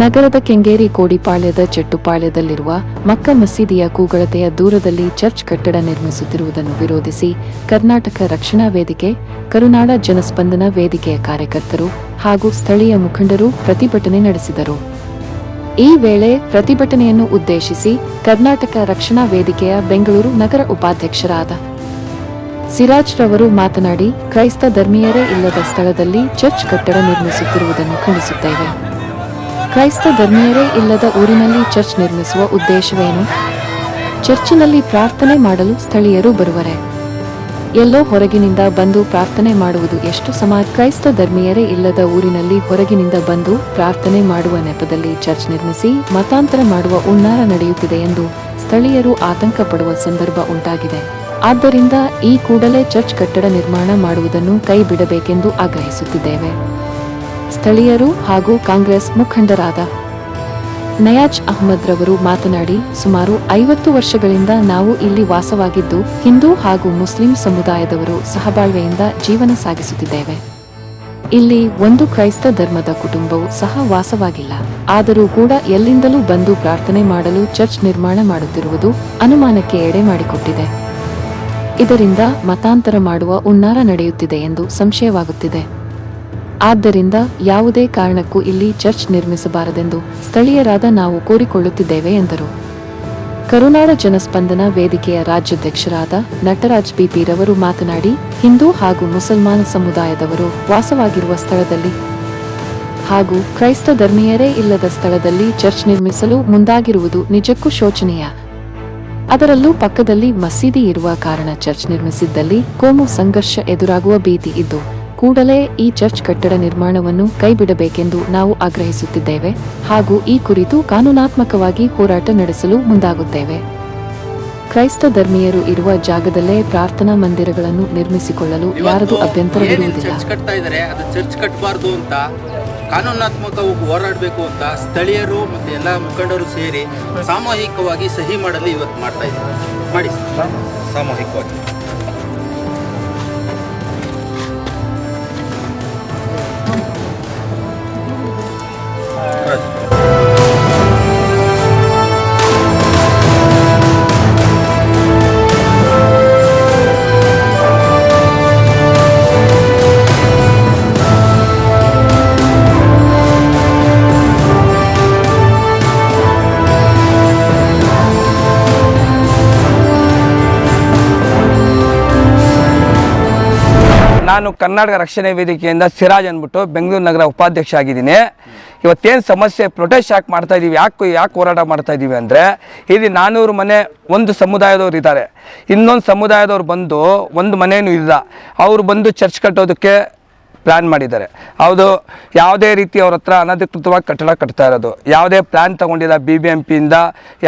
ನಗರದ ಕೆಂಗೇರಿ ಕೋಡಿಪಾಳ್ಯದ ಚೆಟ್ಟುಪಾಳ್ಯದಲ್ಲಿರುವ ಮಕ್ಕ ಮಸೀದಿಯ ಕೂಗಳತೆಯ ದೂರದಲ್ಲಿ ಚರ್ಚ್ ಕಟ್ಟಡ ನಿರ್ಮಿಸುತ್ತಿರುವುದನ್ನು ವಿರೋಧಿಸಿ ಕರ್ನಾಟಕ ರಕ್ಷಣಾ ವೇದಿಕೆ, ಕರುನಾಡ ಜನಸ್ಪಂದನ ವೇದಿಕೆಯ ಕಾರ್ಯಕರ್ತರು ಹಾಗೂ ಸ್ಥಳೀಯ ಮುಖಂಡರು ಪ್ರತಿಭಟನೆ ನಡೆಸಿದರು. ಈ ವೇಳೆ ಪ್ರತಿಭಟನೆಯನ್ನು ಉದ್ದೇಶಿಸಿ ಕರ್ನಾಟಕ ರಕ್ಷಣಾ ವೇದಿಕೆಯ ಬೆಂಗಳೂರು ನಗರ ಉಪಾಧ್ಯಕ್ಷರಾದ ಸಿರಾಜ್ ರವರು ಮಾತನಾಡಿ, ಕ್ರೈಸ್ತ ಧರ್ಮೀಯರೇ ಇಲ್ಲದ ಸ್ಥಳದಲ್ಲಿ ಚರ್ಚ್ ಕಟ್ಟಡ ನಿರ್ಮಿಸುತ್ತಿರುವುದನ್ನು ಖಂಡಿಸುತ್ತೇವೆ. ಕ್ರೈಸ್ತ ಧರ್ಮೀಯರೇ ಇಲ್ಲದ ಊರಿನಲ್ಲಿ ಚರ್ಚ್ ನಿರ್ಮಿಸುವ ಉದ್ದೇಶವೇನು? ಚರ್ಚಿನಲ್ಲಿ ಪ್ರಾರ್ಥನೆ ಮಾಡಲು ಸ್ಥಳೀಯರು ಬರುವರೆ. ಎಲ್ಲೋ ಹೊರಗಿನಿಂದ ಬಂದು ಪ್ರಾರ್ಥನೆ ಮಾಡುವುದು ಎಷ್ಟು ಸಮ? ಕ್ರೈಸ್ತ ಧರ್ಮೀಯರೇ ಇಲ್ಲದ ಊರಿನಲ್ಲಿ ಹೊರಗಿನಿಂದ ಬಂದು ಪ್ರಾರ್ಥನೆ ಮಾಡುವ ನೆಪದಲ್ಲಿ ಚರ್ಚ್ ನಿರ್ಮಿಸಿ ಮತಾಂತರ ಮಾಡುವ ಉನ್ನಾರ ನಡೆಯುತ್ತಿದೆ ಎಂದು ಸ್ಥಳೀಯರು ಆತಂಕ ಪಡುವ ಸಂದರ್ಭ ಉಂಟಾಗಿದೆ. ಆದ್ದರಿಂದ ಈ ಕೂಡಲೇ ಚರ್ಚ್ ಕಟ್ಟಡ ನಿರ್ಮಾಣ ಮಾಡುವುದನ್ನು ಕೈ ಬಿಡಬೇಕೆಂದು ಆಗ್ರಹಿಸುತ್ತಿದ್ದೇವೆ. ಸ್ಥಳೀಯರು ಹಾಗೂ ಕಾಂಗ್ರೆಸ್ ಮುಖಂಡರಾದ ನಯಾಜ್ ಅಹ್ಮದ್ ರವರು ಮಾತನಾಡಿ, ಸುಮಾರು ಐವತ್ತು ವರ್ಷಗಳಿಂದ ನಾವು ಇಲ್ಲಿ ವಾಸವಾಗಿದ್ದು, ಹಿಂದೂ ಹಾಗೂ ಮುಸ್ಲಿಂ ಸಮುದಾಯದವರು ಸಹಬಾಳ್ವೆಯಿಂದ ಜೀವನ ಸಾಗಿಸುತ್ತಿದ್ದೇವೆ. ಇಲ್ಲಿ ಒಂದು ಕ್ರೈಸ್ತ ಧರ್ಮದ ಕುಟುಂಬವು ಸಹ ವಾಸವಾಗಿಲ್ಲ. ಆದರೂ ಕೂಡ ಎಲ್ಲಿಂದಲೂ ಬಂದು ಪ್ರಾರ್ಥನೆ ಮಾಡಲು ಚರ್ಚ್ ನಿರ್ಮಾಣ ಮಾಡುತ್ತಿರುವುದು ಅನುಮಾನಕ್ಕೆ ಎಡೆ ಮಾಡಿಕೊಟ್ಟಿದೆ. ಇದರಿಂದ ಮತಾಂತರ ಮಾಡುವ ಉನ್ನಾರ ನಡೆಯುತ್ತಿದೆ ಎಂದು ಸಂಶಯವಾಗುತ್ತಿದೆ. ಆದ್ದರಿಂದ ಯಾವುದೇ ಕಾರಣಕ್ಕೂ ಇಲ್ಲಿ ಚರ್ಚ್ ನಿರ್ಮಿಸಬಾರದೆಂದು ಸ್ಥಳೀಯರಾದ ನಾವು ಕೋರಿಕೊಳ್ಳುತ್ತಿದ್ದೇವೆ ಎಂದರು. ಕರುನಾಡ ಜನಸ್ಪಂದನ ವೇದಿಕೆಯ ರಾಜ್ಯಾಧ್ಯಕ್ಷರಾದ ನಟರಾಜ್ ಬಿಪಿ ರವರು ಮಾತನಾಡಿ, ಹಿಂದೂ ಹಾಗೂ ಮುಸಲ್ಮಾನ ಸಮುದಾಯದವರು ವಾಸವಾಗಿರುವ ಸ್ಥಳದಲ್ಲಿ ಹಾಗೂ ಕ್ರೈಸ್ತ ಧರ್ಮೀಯರೇ ಇಲ್ಲದ ಸ್ಥಳದಲ್ಲಿ ಚರ್ಚ್ ನಿರ್ಮಿಸಲು ಮುಂದಾಗಿರುವುದು ನಿಜಕ್ಕೂ ಶೋಚನೀಯ. ಅದರಲ್ಲೂ ಪಕ್ಕದಲ್ಲಿ ಮಸೀದಿ ಇರುವ ಕಾರಣ ಚರ್ಚ್ ನಿರ್ಮಿಸಿದ್ದಲ್ಲಿ ಕೋಮು ಸಂಘರ್ಷ ಎದುರಾಗುವ ಭೀತಿ ಇದ್ದು ಕೂಡಲೇ ಈ ಚರ್ಚ್ ಕಟ್ಟಡ ನಿರ್ಮಾಣವನ್ನು ಕೈಬಿಡಬೇಕೆಂದು ನಾವು ಆಗ್ರಹಿಸುತ್ತಿದ್ದೇವೆ ಹಾಗೂ ಈ ಕುರಿತು ಕಾನೂನಾತ್ಮಕವಾಗಿ ಹೋರಾಟ ನಡೆಸಲು ಮುಂದಾಗುತ್ತೇವೆ. ಕ್ರೈಸ್ತ ಧರ್ಮೀಯರು ಇರುವ ಜಾಗದಲ್ಲೇ ಪ್ರಾರ್ಥನಾ ಮಂದಿರಗಳನ್ನು ನಿರ್ಮಿಸಿಕೊಳ್ಳಲು ಯಾರದು ಅಭ್ಯಂತರ ಅಭ್ಯಂತರವಿರುವುದಿಲ್ಲ. ಚರ್ಚ್ ಕಟ್ತಾ ಇದ್ದಾರೆ ಅದು ಚರ್ಚ್ ಕಟ್ಟಬಾರ್ದು ಅಂತ ಕಾನೂನಾತ್ಮಕವಾಗಿ ಹೋರಾಡಬೇಕು ಅಂತ ಸ್ಥಳೀಯರು ಮತ್ತು ಎಲ್ಲ ಮುಖಂಡರು ಸೇರಿ ಸಾಮೂಹಿಕವಾಗಿ ಸಹಿ ಮಾಡಲು ಇವತ್ತು ಮಾಡ್ತಾ ಇದ್ದಾರೆ. ಮಾಡಿ. ಸಾಮೂಹಿಕವಾಗಿ. ನಾನು ಕರ್ನಾಟಕ ರಕ್ಷಣೆ ವೇದಿಕೆಯಿಂದ ಸಿರಾಜ್ ಅಂದ್ಬಿಟ್ಟು ಬೆಂಗಳೂರು ನಗರ ಉಪಾಧ್ಯಕ್ಷ ಆಗಿದ್ದೀನಿ. ಇವತ್ತೇನು ಸಮಸ್ಯೆ ಪ್ರೊಟೆಸ್ಟ್ ಯಾಕೆ ಮಾಡ್ತಾ ಇದ್ದೀವಿ ಯಾಕೆ ಯಾಕೆ ಹೋರಾಟ ಮಾಡ್ತಾ ಇದ್ದೀವಿ ಅಂದರೆ, ಇಲ್ಲಿ ನಾನ್ನೂರು ಮನೆ ಒಂದು ಸಮುದಾಯದವ್ರು ಇದ್ದಾರೆ. ಇನ್ನೊಂದು ಸಮುದಾಯದವ್ರು ಬಂದು ಒಂದು ಮನೆಯೂ ಇಲ್ಲ. ಅವರು ಬಂದು ಚರ್ಚ್ ಕಟ್ಟೋದಕ್ಕೆ ಪ್ಲ್ಯಾನ್ ಮಾಡಿದ್ದಾರೆ. ಹೌದು ಯಾವುದೇ ರೀತಿ ಅವ್ರ ಹತ್ರ ಅನಧಿಕೃತವಾಗಿ ಕಟ್ಟಡ ಕಟ್ತಾ ಇರೋದು ಯಾವುದೇ ಪ್ಲ್ಯಾನ್ ತಗೊಂಡಿಲ್ಲ ಬಿ ಬಿ ಎಂ ಪಿಯಿಂದ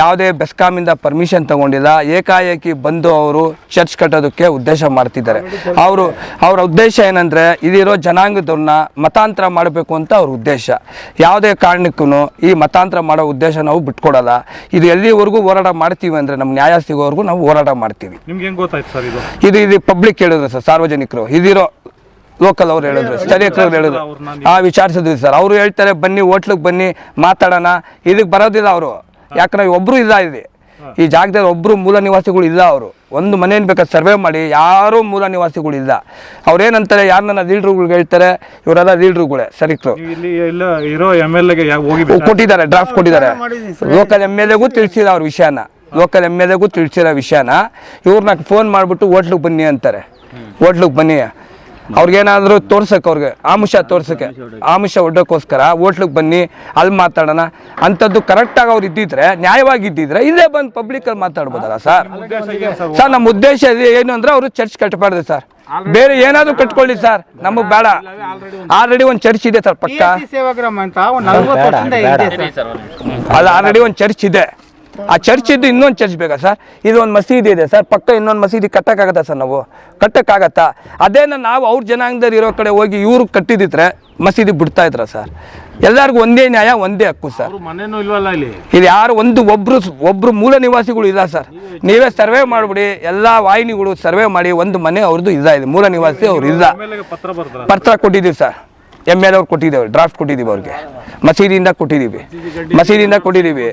ಯಾವುದೇ ಬೆಸ್ಕಾಮಿಂದ ಪರ್ಮಿಷನ್ ತಗೊಂಡಿಲ್ಲ ಏಕಾಏಕಿ ಬಂದು ಅವರು ಚರ್ಚ್ ಕಟ್ಟೋದಕ್ಕೆ ಉದ್ದೇಶ ಮಾಡ್ತಿದ್ದಾರೆ. ಅವರು ಅವರ ಉದ್ದೇಶ ಏನಂದರೆ ಇದಿರೋ ಜನಾಂಗದವ್ರನ್ನ ಮತಾಂತರ ಮಾಡಬೇಕು ಅಂತ ಅವ್ರ ಉದ್ದೇಶ. ಯಾವುದೇ ಕಾರಣಕ್ಕೂ ಈ ಮತಾಂತರ ಮಾಡೋ ಉದ್ದೇಶ ನಾವು ಬಿಟ್ಕೊಡಲ್ಲ. ಇದು ಎಲ್ಲಿವರೆಗೂ ಹೋರಾಟ ಮಾಡ್ತೀವಿ ಅಂದರೆ ನಮ್ಮ ನ್ಯಾಯ ಸಿಗೋವರೆಗೂ ನಾವು ಹೋರಾಟ ಮಾಡ್ತೀವಿ. ನಿಮ್ಗೆ ಹೆಂಗೆ ಗೊತ್ತಾಯ್ತು ಸರ್ ಇದು? ಇದು ಇದು ಪಬ್ಲಿಕ್ ಹೇಳಿದ್ರು ಸರ್ ಸಾರ್ವಜನಿಕರು. ಇದಿರೋ ಲೋಕಲ್ ಅವ್ರು ಹೇಳಿದ್ರು ಸ್ಥಳೀಯರು ಹೇಳಿದ್ರು. ಆ ವಿಚಾರಿಸಿದ್ವಿ ಸರ್. ಅವರು ಹೇಳ್ತಾರೆ ಬನ್ನಿ ಹೋಟ್ಲಿಗೆ ಬನ್ನಿ ಮಾತಾಡೋಣ. ಇದಕ್ಕೆ ಬರೋದಿಲ್ಲ ಅವರು. ಯಾಕಂದ್ರೆ ಒಬ್ರು ಇಲ್ಲ ಇಲ್ಲಿ. ಈ ಜಾಗದಲ್ಲಿ ಒಬ್ರು ಮೂಲ ನಿವಾಸಿಗಳು ಇಲ್ಲ ಅವರು. ಒಂದು ಮನೇನು ಬೇಕಾದ್ರೆ ಸರ್ವೆ ಮಾಡಿ ಯಾರೂ ಮೂಲ ನಿವಾಸಿಗಳು ಇಲ್ಲ. ಅವ್ರೇನಂತಾರೆ ಯಾರನ್ನ ಲೀಡ್ರುಗಳಿಗೆ ಹೇಳ್ತಾರೆ ಇವರೆಲ್ಲ ಲೀಡ್ರುಗಳೇ ಸರಿಕ್ರು ನೀವು ಇಲ್ಲಿ ಎಲ್ಲ ಇರೋ ಎಂ ಎಲ್ ಕೊಟ್ಟಿದ್ದಾರೆ ಡ್ರಾಫ್ಟ್ ಕೊಟ್ಟಿದ್ದಾರೆ. ಲೋಕಲ್ ಎಂ ಎಲ್ ಎಗೂ ತಿಳಿಸಿದ ಅವ್ರ ವಿಷಯನ. ಲೋಕಲ್ ಎಂ ಎಲ್ ಎಗೂ ತಿಳಿಸಿರೋ ವಿಷಯನ. ಇವ್ರನ್ನ ಫೋನ್ ಮಾಡಿಬಿಟ್ಟು ಹೋಟ್ಲಿಗೆ ಬನ್ನಿ ಅಂತಾರೆ. ಹೋಟ್ಲಿಗೆ ಬನ್ನಿ. ಅವ್ರಿಗೇನಾದರೂ ತೋರ್ಸಕ್ಕೆ ಅವ್ರಿಗೆ ಆಮಿಷ ತೋರ್ಸಕ್ಕೆ ಆಮಿಷ ಒಡ್ಡೋಕ್ಕೋಸ್ಕರ ಹೋಟ್ಲಿಗೆ ಬನ್ನಿ ಅಲ್ಲಿ ಮಾತಾಡೋಣ. ಅಂಥದ್ದು ಕರೆಕ್ಟಾಗಿ ಅವ್ರು ಇದ್ದಿದ್ರೆ ನ್ಯಾಯವಾಗಿ ಇದ್ದಿದ್ರೆ ಇಲ್ಲೇ ಬಂದು ಪಬ್ಲಿಕಲ್ಲಿ ಮಾತಾಡ್ಬೋದಲ್ಲ ಸರ್? ಸರ್ ನಮ್ಮ ಉದ್ದೇಶ ಏನು ಅಂದ್ರೆ ಅವರು ಚರ್ಚ್ ಕಟ್ಟಬಾರ್ದು ಸರ್. ಬೇರೆ ಏನಾದರೂ ಕಟ್ಕೊಳ್ಳಿ ಸರ್ ನಮಗೆ ಬೇಡ. ಆಲ್ರೆಡಿ ಒಂದು ಚರ್ಚ್ ಇದೆ ಸರ್ ಪಕ್ಕ. ಅಲ್ಲಿ ಆಲ್ರೆಡಿ ಒಂದು ಚರ್ಚ್ ಇದೆ. ಆ ಚರ್ಚ್ ಇದ್ದು ಇನ್ನೊಂದು ಚರ್ಚ್ ಬೇಕಾ ಸರ್? ಇದು ಒಂದು ಮಸೀದಿ ಇದೆ ಸರ್. ಪಕ್ಕ ಇನ್ನೊಂದು ಮಸೀದಿ ಕಟ್ಟಕ್ಕಾಗತ್ತಾ ಸರ್ ನಾವು? ಕಟ್ಟಕ್ಕಾಗತ್ತಾ? ಅದೇನ ನಾವು ಅವ್ರ ಜನಾಂಗದಲ್ಲಿ ಇರೋ ಕಡೆ ಹೋಗಿ ಇವರು ಕಟ್ಟಿದ್ರೆ ಮಸೀದಿ ಬಿಡ್ತಾ ಇದ್ರ ಸರ್. ಎಲ್ಲರಿಗೂ ಒಂದೇ ನ್ಯಾಯ ಒಂದೇ ಹಕ್ಕು ಸರ್. ಮನೇನು ಇಲ್ವಲ್ಲ ಇಲ್ಲಿ? ಇಲ್ಲಿ ಯಾರು ಒಂದು ಒಬ್ರು ಒಬ್ರು ಮೂಲ ನಿವಾಸಿಗಳು ಇಲ್ಲ ಸರ್. ನೀವೇ ಸರ್ವೆ ಮಾಡಿಬಿಡಿ ಎಲ್ಲ ವಾಹಿನಿಗಳು ಸರ್ವೆ ಮಾಡಿ ಒಂದು ಮನೆ ಅವ್ರದ್ದು ಇಲ್ಲ ಇದೆ ಮೂಲ ನಿವಾಸಿ ಅವ್ರು ಇಲ್ಲ. ಪತ್ರ ಕೊಟ್ಟಿದ್ದೀವಿ ಸರ್. ಎಂ ಎಲ್ ಅವ್ರು ಕೊಟ್ಟಿದ್ದೇವೆ ಡ್ರಾಫ್ಟ್ ಕೊಟ್ಟಿದ್ದೀವಿ ಅವ್ರಿಗೆ. ಮಸೀದಿಯಿಂದ ಕೊಟ್ಟಿದ್ದೀವಿ. ಮಸೀದಿಯಿಂದ ಕೊಟ್ಟಿದ್ದೀವಿ.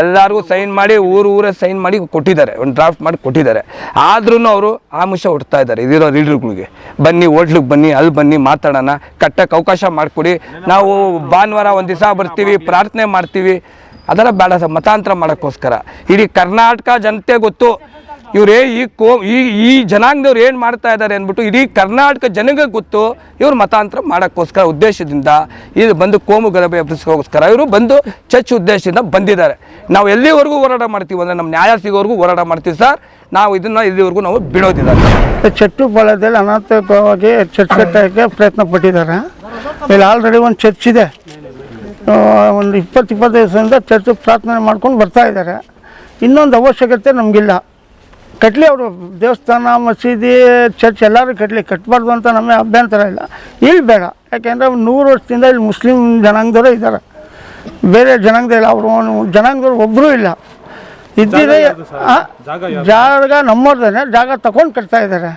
ಎಲ್ಲರಿಗೂ ಸೈನ್ ಮಾಡಿ, ಊರು ಊರೇ ಸೈನ್ ಮಾಡಿ ಕೊಟ್ಟಿದ್ದಾರೆ. ಒಂದು ಡ್ರಾಫ್ಟ್ ಮಾಡಿ ಕೊಟ್ಟಿದ್ದಾರೆ. ಆದ್ರೂ ಅವರು ಆಮಿಷ ಹುಡ್ತಾ ಇದ್ದಾರೆ. ಇದಿರೋ ಲೀಡರ್ಗಳಿಗೆ. ಬನ್ನಿ, ಹೋಟ್ಲಿಗೆ ಬನ್ನಿ ಅಲ್ಲಿ ಬನ್ನಿ, ಮಾತಾಡೋಣ. ಕಟ್ಟಕ್ಕೆ ಅವಕಾಶ ಮಾಡಿಕೊಡಿ. ನಾವು ಭಾನುವಾರ ಒಂದು ದಿವಸ ಬರ್ತೀವಿ, ಪ್ರಾರ್ಥನೆ ಮಾಡ್ತೀವಿ. ಅದೆಲ್ಲ ಬೇಡ ಸರ್, ಮತಾಂತರ ಮಾಡೋಕ್ಕೋಸ್ಕರ. ಇಡೀ ಕರ್ನಾಟಕ ಜನತೆ ಗೊತ್ತು. ಇವ್ರೇ ಈ ಕೋ ಈ ಈ ಜನಾಂಗದವ್ರು ಏನು ಮಾಡ್ತಾ ಇದ್ದಾರೆ ಅಂದ್ಬಿಟ್ಟು ಇಡೀ ಕರ್ನಾಟಕ ಜನಗೆ ಗೊತ್ತು ಇವರು ಮತಾಂತರ ಮಾಡೋಕ್ಕೋಸ್ಕರ ಉದ್ದೇಶದಿಂದ ಇದು ಬಂದು ಕೋಮು ಗಲಭೆ ಎಬ್ಬಿಸೋಸ್ಕರ ಇವರು ಬಂದು ಚರ್ಚ್ ಉದ್ದೇಶದಿಂದ ಬಂದಿದ್ದಾರೆ. ನಾವು ಎಲ್ಲಿವರೆಗೂ ಹೋರಾಟ ಮಾಡ್ತೀವಿ ಅಂದರೆ ನಮ್ಮ ನ್ಯಾಯ ಸಿಗೋವರೆಗೂ ಹೋರಾಟ ಮಾಡ್ತೀವಿ ಸರ್. ನಾವು ಇದನ್ನು ಇಲ್ಲಿವರೆಗೂ ನಾವು ಬಿಡೋದಿಲ್ಲ. ಫಲದಲ್ಲಿ ಅನಾಥವಾಗಿ ಚರ್ಚ್ ಕಟ್ಟೋಕ್ಕೆ ಪ್ರಯತ್ನ ಪಟ್ಟಿದ್ದಾರೆ. ಇಲ್ಲಿ ಆಲ್ರೆಡಿ ಒಂದು ಚರ್ಚ್ ಇದೆ. ಒಂದು ಇಪ್ಪತ್ತು ಇಪ್ಪತ್ತು ದಿವಸದಿಂದ ಚರ್ಚ್ ಪ್ರಾರ್ಥನೆ ಮಾಡ್ಕೊಂಡು ಬರ್ತಾ ಇದ್ದಾರೆ. ಇನ್ನೊಂದು ಅವಶ್ಯಕತೆ ನಮಗಿಲ್ಲ. ಕಟ್ಟಲಿ ಅವರು ದೇವಸ್ಥಾನ ಮಸೀದಿ ಚರ್ಚ್ ಎಲ್ಲರೂ ಕಟ್ಟಲಿ ಕಟ್ಟಬಾರ್ದು ಅಂತ ನಮಗೆ ಅಭ್ಯಂತರ ಇಲ್ಲ. ಇಲ್ಲಿ ಬೇಡ. ಯಾಕೆಂದರೆ ನೂರು ವರ್ಷದಿಂದ ಇಲ್ಲಿ ಮುಸ್ಲಿಂ ಜನಾಂಗದವರೇ ಇದ್ದಾರೆ. ಬೇರೆ ಜನಾಂಗದ ಇಲ್ಲ. ಅವರು ಜನಾಂಗದವ್ರು ಒಬ್ಬರೂ ಇಲ್ಲ. ಇದ್ದಿದೆ ಜಾಗ ನಮ್ಮವ್ರದೇ ಜಾಗ ತಗೊಂಡು ಕಟ್ತಾ ಇದ್ದಾರೆ.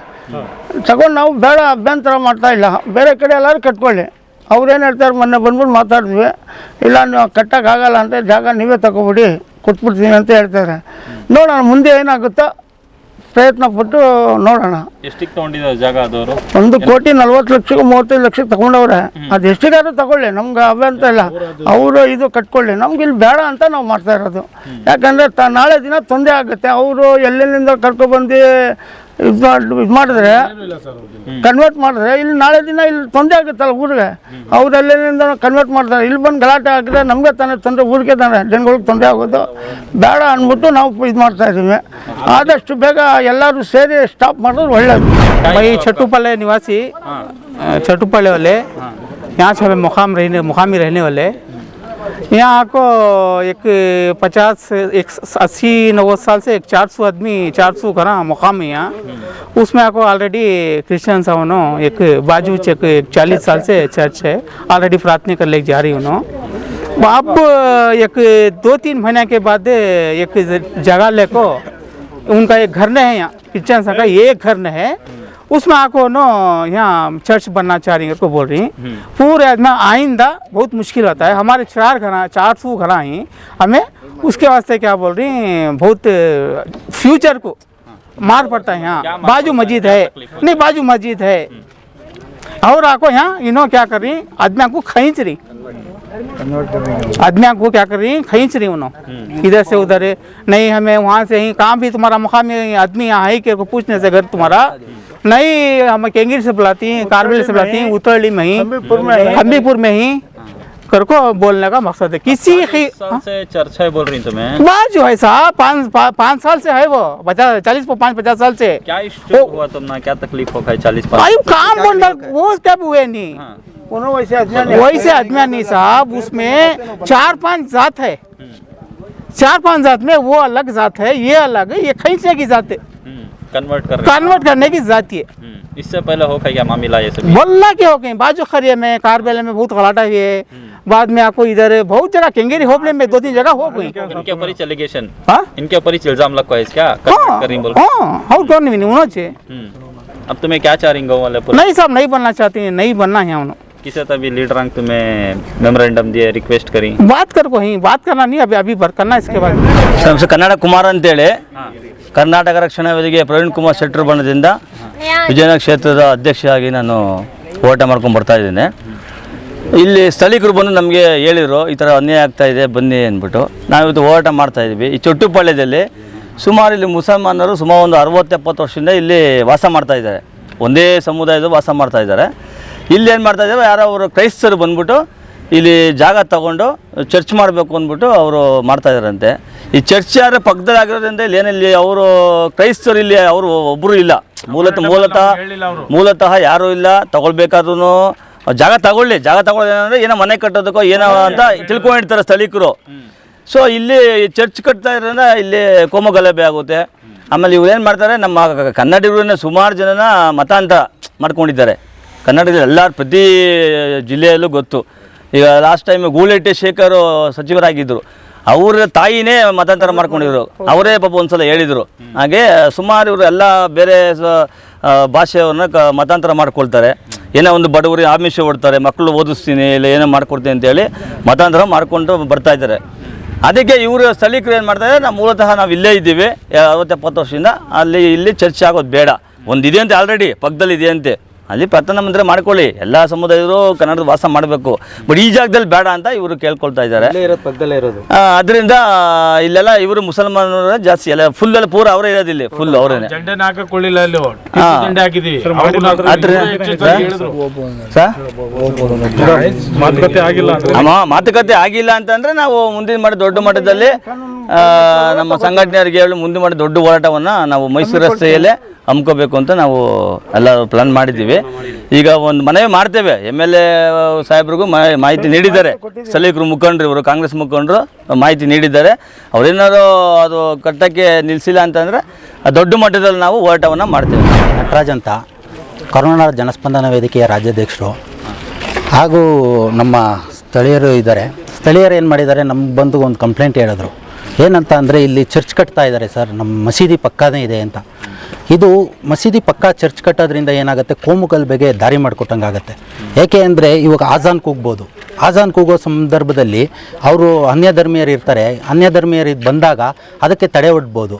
ತಗೊಂಡು ನಾವು ಬೇಡ ಅಭ್ಯಂತರ ಮಾಡ್ತಾ ಇಲ್ಲ. ಬೇರೆ ಕಡೆ ಎಲ್ಲರೂ ಕಟ್ಕೊಳ್ಳಿ. ಅವ್ರೇನು ಹೇಳ್ತಾರೆ? ಮೊನ್ನೆ ಬಂದ್ಬಿಟ್ಟು ಮಾತಾಡಿದ್ವಿ. ಇಲ್ಲ ನೀವು ಕಟ್ಟೋಕ್ಕಾಗಲ್ಲ ಅಂತ. ಜಾಗ ನೀವೇ ತಗೊಬಿಡಿ. ಕೊಟ್ಬಿಡ್ತೀನಿ ಅಂತ ಹೇಳ್ತಾರೆ. ನೋಡೋಣ ಮುಂದೆ ಏನಾಗುತ್ತೋ ಪ್ರಯತ್ನ ಪಟ್ಟು ನೋಡೋಣ ತಗೊಂಡಿದ್ದಾರೆ ಜಾಗ ಒಂದು ಕೋಟಿ ನಲ್ವತ್ತು ಲಕ್ಷಕ್ಕೆ ಮೂವತ್ತೈದು ಲಕ್ಷಕ್ಕೆ ತಗೊಂಡವ್ರೆ. ಅದು ಎಷ್ಟಿಗಾದ್ರೂ ತಗೊಳ್ಳಿ ನಮ್ಗೆ ಅಂತ ಇಲ್ಲ. ಅವರು ಇದು ಕಟ್ಕೊಳ್ಳಿ ನಮ್ಗೆ ಇಲ್ಲಿ ಬೇಡ ಅಂತ ನಾವು ಮಾಡ್ತಾ ಇರೋದು. ಯಾಕಂದರೆ ತ ನಾಳೆ ದಿನ ತೊಂದರೆ ಆಗುತ್ತೆ. ಅವರು ಎಲ್ಲೆಲ್ಲಿಂದ ಕರ್ಕೊಬಂದು ಇದು ಮಾಡಿ ಇದು ಮಾಡಿದ್ರೆ ಕನ್ವರ್ಟ್ ಮಾಡಿದ್ರೆ ಇಲ್ಲಿ ನಾಳೆ ದಿನ ಇಲ್ಲಿ ತೊಂದರೆ ಆಗುತ್ತಲ್ಲ ಊರಿಗೆ ಅವ್ರು ಎಲ್ಲೆಲ್ಲಿಂದ ಕನ್ವರ್ಟ್ ಮಾಡ್ತಾರೆ ಇಲ್ಲಿ ಬಂದು ಗಲಾಟೆ ಹಾಕಿದ್ರೆ ನಮಗೆ ತಾನೇ ತೊಂದರೆ ಊರಿಗೆ ತಾನೇ ಜನಗಳಿಗೆ ತೊಂದರೆ ಆಗೋದು ಬೇಡ ಅಂದ್ಬಿಟ್ಟು ನಾವು ಇದು ಮಾಡ್ತಾ ಇದ್ದೀವಿ ಆದಷ್ಟು ಬೇಗ ಎಲ್ಲರೂ ಸೇರಿ ಸ್ಟಾಪ್ ಮಾಡಿದ್ರೆ ಒಳ್ಳೆಯದು मैं छट्टूपाले निवासी अ, छट्टूपाले वाले यहाँ से हमें मुकाम रहने मुकामी रहने वाले यहाँ को एक पचास एक अस्सी नब्बे साल से एक चार सौ आदमी, चार सौ घर मुकाम है यहाँ। उसमें आपको ऑलरेडी क्रिश्चियन सावनो एक बाजू चेक एक चालीस साल से चर्च है ऑलरेडी प्रार्थना कर ले जा रही हूँ अब एक दो तीन महीने के बाद एक जगह लेको, उनका एक घर नहीं है यहाँ क्रिश्चियन का एक घर नहीं है। उसमें आपको नो यहाँ चर्च बनना चाह रही है को बोल रही पूरे आदमी आइंदा बहुत मुश्किल होता है। हमारे चार घर चार सौ घर हैं। हमें उसके वास्ते क्या बोल रही बहुत फ्यूचर को मार पड़ता है यहाँ। बाजू मस्जिद है। नहीं बाजू मस्जिद है। और आपको यहाँ इन्हों क्या कर रही आदमी को खींच रही आदमी को क्या कर रही खींच रही उन्होंने इधर से उधर। नहीं हमें वहाँ से ही काम भी तुम्हारा मुकामी आदमी यहाँ है कि पूछने से घर तुम्हारा नहीं हम केंगीर से बुलाती हैं कारबिल से बुलाती हैं उतरली में ही। हम्बीपुर में ही कर को बोलने का मकसद है। किसी की साल से चर्चा है बोल रही तुम्हें। बात जो है साहब पाँच पा- पाँच साल से है वो। पचास चालीस पाँच पचास साल से। क्या इश्यू हुआ तुमने? क्या तकलीफ़ हो गई चालीस काम बोल रहा वो क्या हुए नहीं? हाँ। वैसे आदमी नहीं साहब उसमें चार पाँच जात है। चार पाँच जात में वो अलग जात है ये अलग है ये खींचने की जात है। कन्वर्ट कर रहे कन्वर्ट करने की जाती है हम्म, इससे पहले हो गया क्या मामला ये सब बोलना क्या हो गई बाजू खरिया में कारबेला में बहुत गलाटा हुई है बाद में आपको इधर बहुत जगह केंगेरी होबले में दो तीन जगह हो गई इनके ऊपर ही एलिगेशन हाँ इनके ऊपर ही इल्जाम लग है क्या हाँ कन्वर्ट कर रही बोल हाँ और कौन नहीं होना चाहिए हम्म। अब तुम्हें क्या चाह रही गाँव वाले पूरे नहीं साहब नहीं बनना चाहती है नहीं बनना है उन्होंने किसे तभी लीडर अंक तुम्हें मेमोरेंडम दिए रिक्वेस्ट करी बात कर को ही बात करना नहीं अभी अभी बात करना इसके बाद ನಮ್ಮ ಹೆಸರು ಕನ್ನಡ ಕುಮಾರ್ ಅಂತೇಳಿ ಕರ್ನಾಟಕ ರಕ್ಷಣಾ ವೇದಿಕೆ ಪ್ರವೀಣ್ ಕುಮಾರ್ ಶೆಟ್ಟರ್ ಬಣದಿಂದ ವಿಜಯನಗರ ಕ್ಷೇತ್ರದ ಅಧ್ಯಕ್ಷರಾಗಿ ನಾನು ಹೋರಾಟ ಮಾಡ್ಕೊಂಡು ಬರ್ತಾ ಇದ್ದೇನೆ. ಇಲ್ಲಿ ಸ್ಥಳೀಕರು ಬಂದು ನಮಗೆ ಹೇಳಿದರು, ಈ ಥರ ಅನ್ಯಾಯ ಆಗ್ತಾ ಇದೆ, ಬನ್ನಿ ಅಂದ್ಬಿಟ್ಟು. ನಾವಿವತ್ತು ಹೋರಾಟ ಮಾಡ್ತಾ ಇದ್ದೀವಿ. ಈ ಚೊಟ್ಟುಪಾಳ್ಯದಲ್ಲಿ ಸುಮಾರು ಇಲ್ಲಿ ಮುಸಲ್ಮಾನರು ಸುಮಾರು ಒಂದು ಅರವತ್ತು ಎಪ್ಪತ್ತು ವರ್ಷದಿಂದ ಇಲ್ಲಿ ವಾಸ ಮಾಡ್ತಾ ಇದ್ದಾರೆ. ಒಂದೇ ಸಮುದಾಯದ ವಾಸ ಮಾಡ್ತಾ ಇದ್ದಾರೆ. ಇಲ್ಲಿ ಏನು ಮಾಡ್ತಾ ಇದ್ದಾರೆ? ಯಾರೋ ಅವರು ಕ್ರೈಸ್ತರು ಬಂದ್ಬಿಟ್ಟು ಇಲ್ಲಿ ಜಾಗ ತಗೊಂಡು ಚರ್ಚ್ ಮಾಡಬೇಕು ಅಂದ್ಬಿಟ್ಟು ಅವರು ಮಾಡ್ತಾ ಇದ್ದಾರಂತೆ. ಈ ಚರ್ಚ್ ಯಾರು ಪಕ್ಕದಲ್ಲಾಗಿರೋದ್ರಿಂದ ಇಲ್ಲಿ ಏನಿಲ್ಲಿ ಅವರು ಕ್ರೈಸ್ತರು ಇಲ್ಲಿ ಅವರು ಒಬ್ಬರು ಇಲ್ಲ. ಮೂಲತಃ ಮೂಲತಃ ಮೂಲತಃ ಯಾರೂ ಇಲ್ಲ. ತಗೊಳ್ಬೇಕಾದ್ರೂ ಜಾಗ ತಗೊಳ್ಳಿ. ಜಾಗ ತಗೊಳ್ಳೋದೇನಂದ್ರೆ ಏನೋ ಮನೆ ಕಟ್ಟೋದಕ್ಕೋ ಏನೋ ಅಂತ ತಿಳ್ಕೊಂಡಿರ್ತಾರೆ ಸ್ಥಳೀಕರು. ಸೊ ಇಲ್ಲಿ ಚರ್ಚ್ ಕಟ್ತಾ ಇರೋದ್ರಿಂದ ಇಲ್ಲಿ ಕೋಮ ಗಲಭೆ ಆಗುತ್ತೆ. ಆಮೇಲೆ ಇವ್ರು ಏನು ಮಾಡ್ತಾರೆ ನಮ್ಮ ಕನ್ನಡಿಗರನ್ನ ಸುಮಾರು ಜನನ ಮತಾಂತರ ಮಾಡ್ಕೊಂಡಿದ್ದಾರೆ. ಕನ್ನಡದಲ್ಲಿ ಎಲ್ಲರೂ ಪ್ರತಿ ಜಿಲ್ಲೆಯಲ್ಲೂ ಗೊತ್ತು. ಈಗ ಲಾಸ್ಟ್ ಟೈಮ್ ಗೂಳೆಟ್ಟಿ ಶೇಖರ್ ಸಚಿವರಾಗಿದ್ದರು ಅವರ ತಾಯಿನೇ ಮತಾಂತರ ಮಾಡ್ಕೊಂಡಿದ್ರು. ಅವರೇ ಪಾಪ ಒಂದ್ಸಲ ಹೇಳಿದರು. ಹಾಗೆ ಸುಮಾರು ಇವರು ಎಲ್ಲ ಬೇರೆ ಭಾಷೆಯವ್ರನ್ನ ಕ ಮತಾಂತರ ಮಾಡ್ಕೊಳ್ತಾರೆ. ಏನೋ ಒಂದು ಬಡವರಿಗೆ ಆಮಿಷ ಹೊಡ್ತಾರೆ ಮಕ್ಕಳು ಓದಿಸ್ತೀನಿ ಇಲ್ಲ ಏನೋ ಮಾಡ್ಕೊಡ್ತೀನಿ ಅಂತೇಳಿ ಮತಾಂತರ ಮಾಡ್ಕೊಂಡು ಬರ್ತಾ ಇದ್ದಾರೆ. ಅದಕ್ಕೆ ಇವರು ಸ್ಥಳೀಕರು ಏನು ಮಾಡ್ತಾರೆ ನಾವು ಮೂಲತಃ ನಾವು ಇಲ್ಲೇ ಇದ್ದೀವಿ ಅರವತ್ತೆಪ್ಪತ್ತು ವರ್ಷದಿಂದ ಅಲ್ಲಿ ಇಲ್ಲಿ ಚರ್ಚೆ ಆಗೋದು ಬೇಡ. ಒಂದು ಇದೆ ಅಂತೆ ಆಲ್ರೆಡಿ ಪಕ್ಕದಲ್ಲಿ ಇದೆ ಅಂತೆ. ಅಲ್ಲಿ ಪ್ರಾರ್ಥನಾ ಮಂದಿರ ಮಾಡ್ಕೊಳ್ಳಿ. ಎಲ್ಲ ಸಮುದಾಯದವರು ಕನ್ನಡದ ವಾಸ ಮಾಡಬೇಕು. ಬಟ್ ಈ ಜಾಗದಲ್ಲಿ ಬೇಡ ಅಂತ ಇವರು ಕೇಳ್ಕೊಳ್ತಾ ಇದ್ದಾರೆ. ಅದರಿಂದ ಇಲ್ಲೆಲ್ಲ ಇವರು ಮುಸಲ್ಮಾನರು ಜಾಸ್ತಿ ಎಲ್ಲ ಫುಲ್ ಎಲ್ಲ ಪೂರ ಅವರೇ ಇರೋದು ಇಲ್ಲಿ. ಫುಲ್ ಅವರೇನೆ. ಹಾಕಿದೀವಿ. ಮಾತುಕತೆ ಆಗಿಲ್ಲ ಅಂದ್ರೆ? ನಮ್ಮ ಮಾತುಕತೆ ಆಗಿಲ್ಲ ಅಂತಂದ್ರೆ ನಾವು ಮುಂದಿನ ಮಾಡಿ ದೊಡ್ಡ ಮಟ್ಟದಲ್ಲಿ ನಮ್ಮ ಸಂಘಟನೆಯವರಿಗೆ ಹೇಳಿ ಮುಂದೆ ಮಾಡಿ ದೊಡ್ಡ ಹೋರಾಟವನ್ನ ನಾವು ಮೈಸೂರು ರಸ್ತೆಯಲ್ಲೇ ಹಮ್ಕೋಬೇಕು ಅಂತ ನಾವು ಎಲ್ಲ ಪ್ಲಾನ್ ಮಾಡಿದ್ದೀವಿ. ಈಗ ಒಂದು ಮನವಿ ಮಾಡ್ತೇವೆ. ಎಂ ಎಲ್ ಎ ಸಾಹೇಬ್ರಿಗೂ ಮಾಹಿತಿ ನೀಡಿದ್ದಾರೆ. ಸಲೀಕರು ಮುಖಂಡರು ಇವರು, ಕಾಂಗ್ರೆಸ್ ಮುಖಂಡರು ಮಾಹಿತಿ ನೀಡಿದ್ದಾರೆ. ಅವರೇನಾದ್ರು ಅದು ಕಟ್ಟಕ್ಕೆ ನಿಲ್ಲಿಸಿಲ್ಲ ಅಂತಂದರೆ ದೊಡ್ಡ ಮಟ್ಟದಲ್ಲಿ ನಾವು ಹೋರಾಟವನ್ನು ಮಾಡ್ತೇವೆ. ನಟರಾಜ್ ಅಂತ ಕರುಣಾ ಜನಸ್ಪಂದನ ವೇದಿಕೆಯ ರಾಜ್ಯಾಧ್ಯಕ್ಷರು ಹಾಗೂ ನಮ್ಮ ಸ್ಥಳೀಯರು ಇದ್ದಾರೆ. ಸ್ಥಳೀಯರು ಏನು ಮಾಡಿದ್ದಾರೆ? ನಮ್ಮ ಬಂದು ಒಂದು ಕಂಪ್ಲೇಂಟ್ ಹೇಳಿದ್ರು. ಏನಂತ ಅಂದರೆ ಇಲ್ಲಿ ಚರ್ಚ್ ಕಟ್ತಾ ಇದ್ದಾರೆ ಸರ್. ನಮ್ಮ ಮಸೀದಿ ಪಕ್ಕನೇ ಇದೆ ಅಂತ. ಇದು ಮಸೀದಿ ಪಕ್ಕ ಚರ್ಚ್ ಕಟ್ಟೋದ್ರಿಂದ ಏನಾಗುತ್ತೆ? ಕೋಮು ಗಲಭೆಗೆ ದಾರಿ ಮಾಡಿಕೊಟ್ಟಂಗೆ ಆಗುತ್ತೆ ಏಕೆ ಅಂದರೆ ಇವಾಗ ಆಜಾನ್ ಕೂಗ್ಬೋದು. ಆಜಾನ್ ಕೂಗೋ ಸಂದರ್ಭದಲ್ಲಿ ಅವರು ಅನ್ಯ ಧರ್ಮೀಯರು ಇರ್ತಾರೆ. ಅನ್ಯ ಧರ್ಮೀಯರು ಬಂದಾಗ ಅದಕ್ಕೆ ತಡೆ ಒಡ್ಬೋದು.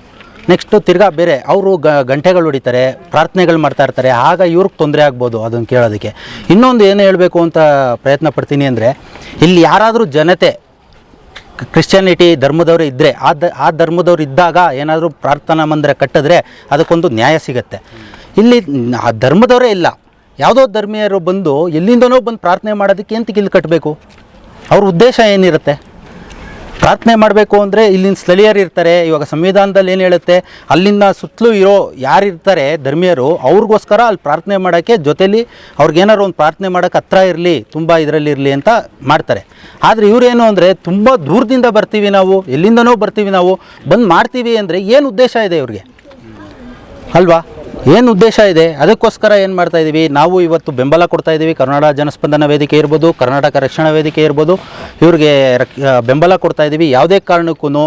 ನೆಕ್ಸ್ಟು ತಿರ್ಗಾ ಬೇರೆ, ಅವರು ಗ, ಗಂಟೆಗಳು ಹೊಡಿತಾರೆ, ಪ್ರಾರ್ಥನೆಗಳು ಮಾಡ್ತಾ ಇರ್ತಾರೆ. ಆಗ ಇವ್ರಿಗೆ ತೊಂದರೆ ಆಗ್ಬೋದು ಅದನ್ನು ಕೇಳೋದಕ್ಕೆ. ಇನ್ನೊಂದು ಏನು ಹೇಳಬೇಕು ಅಂತ ಪ್ರಯತ್ನ ಪಡ್ತೀನಿ ಅಂದರೆ, ಇಲ್ಲಿ ಯಾರಾದರೂ ಜನತೆ ಕ್ರಿಶ್ಚಿಯಾನಿಟಿ ಧರ್ಮದವರು ಇದ್ದರೆ ಆ ದ, ಆ ಧರ್ಮದವ್ರು ಇದ್ದಾಗ ಏನಾದರೂ ಪ್ರಾರ್ಥನಾ ಮಂದಿರ ಕಟ್ಟಿದ್ರೆ ಅದಕ್ಕೊಂದು ನ್ಯಾಯ ಸಿಗುತ್ತೆ. ಇಲ್ಲಿ ಆ ಧರ್ಮದವರೇ ಇಲ್ಲ. ಯಾವುದೋ ಧರ್ಮೀಯರು ಬಂದು ಎಲ್ಲಿಂದನೋ ಬಂದು ಪ್ರಾರ್ಥನೆ ಮಾಡೋದಕ್ಕೆ ಎಂತಕ್ಕೆ ಇಲ್ಲಿ ಕಟ್ಟಬೇಕು ಅವ್ರ ಉದ್ದೇಶ ಏನಿರುತ್ತೆ? ಪ್ರಾರ್ಥನೆ ಮಾಡಬೇಕು ಅಂದರೆ ಇಲ್ಲಿನ ಸ್ಥಳೀಯರು ಇರ್ತಾರೆ. ಇವಾಗ ಸಂವಿಧಾನದಲ್ಲಿ ಏನು ಹೇಳುತ್ತೆ? ಅಲ್ಲಿಂದ ಸುತ್ತಲೂ ಇರೋ ಯಾರಿರ್ತಾರೆ ಧರ್ಮೀಯರು, ಅವ್ರಿಗೋಸ್ಕರ ಅಲ್ಲಿ ಪ್ರಾರ್ಥನೆ ಮಾಡೋಕ್ಕೆ ಜೊತೇಲಿ ಅವ್ರಿಗೇನಾರು ಒಂದು ಪ್ರಾರ್ಥನೆ ಮಾಡೋಕ್ಕೆ ಹತ್ರ ಇರಲಿ, ತುಂಬ ಇದರಲ್ಲಿ ಇರಲಿ ಅಂತ ಮಾಡ್ತಾರೆ. ಆದರೆ ಇವರೇನು ಅಂದರೆ ತುಂಬ ದೂರದಿಂದ ಬರ್ತೀವಿ ನಾವು, ಎಲ್ಲಿಂದನೂ ಬರ್ತೀವಿ ನಾವು, ಬಂದು ಮಾಡ್ತೀವಿ ಅಂದರೆ ಏನು ಉದ್ದೇಶ ಇದೆ ಇವ್ರಿಗೆ? ಅಲ್ವಾ? ಏನು ಉದ್ದೇಶ ಇದೆ? ಅದಕ್ಕೋಸ್ಕರ ಏನು ಮಾಡ್ತಾ ಇದ್ದೀವಿ ನಾವು ಇವತ್ತು ಬೆಂಬಲ ಕೊಡ್ತಾ ಇದ್ದೀವಿ ಕರ್ನಾಟಕ ಜನಸ್ಪಂದನ ವೇದಿಕೆ ಇರ್ಬೋದು, ಕರ್ನಾಟಕ ರಕ್ಷಣಾ ವೇದಿಕೆ ಇರ್ಬೋದು. ಇವ್ರಿಗೆ ಬೆಂಬಲ ಕೊಡ್ತಾ ಇದ್ದೀವಿ ಯಾವುದೇ ಕಾರಣಕ್ಕೂ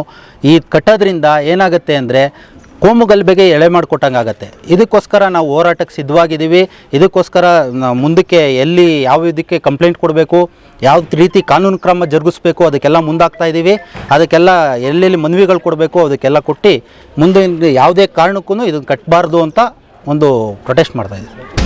ಈ ಕಟ್ಟೋದ್ರಿಂದ ಏನಾಗುತ್ತೆ ಅಂದರೆ ಕೋಮು ಗಲಭೆಗೆ ಎಳೆ ಮಾಡಿಕೊಟ್ಟಂಗೆ ಆಗುತ್ತೆ ಇದಕ್ಕೋಸ್ಕರ ನಾವು ಹೋರಾಟಕ್ಕೆ ಸಿದ್ಧವಾಗಿದ್ದೀವಿ. ಇದಕ್ಕೋಸ್ಕರ ಮುಂದಕ್ಕೆ ಎಲ್ಲಿ ಯಾವ ಇದಕ್ಕೆ ಕಂಪ್ಲೇಂಟ್ ಕೊಡಬೇಕು, ಯಾವ ರೀತಿ ಕಾನೂನು ಕ್ರಮ ಜರುಗಿಸ್ಬೇಕು, ಅದಕ್ಕೆಲ್ಲ ಮುಂದಾಗ್ತಾ ಇದ್ದೀವಿ ಅದಕ್ಕೆಲ್ಲ ಎಲ್ಲೆಲ್ಲಿ ಮನವಿಗಳು ಕೊಡಬೇಕು, ಅದಕ್ಕೆಲ್ಲ ಕೊಟ್ಟು ಮುಂದೆ ಯಾವುದೇ ಕಾರಣಕ್ಕೂ ಇದನ್ನು ಕಟ್ಟಬಾರ್ದು ಅಂತ ಒಂದು ಪ್ರೊಟೆಸ್ಟ್ ಮಾಡ್ತಾ ಇದ್ದೀವಿ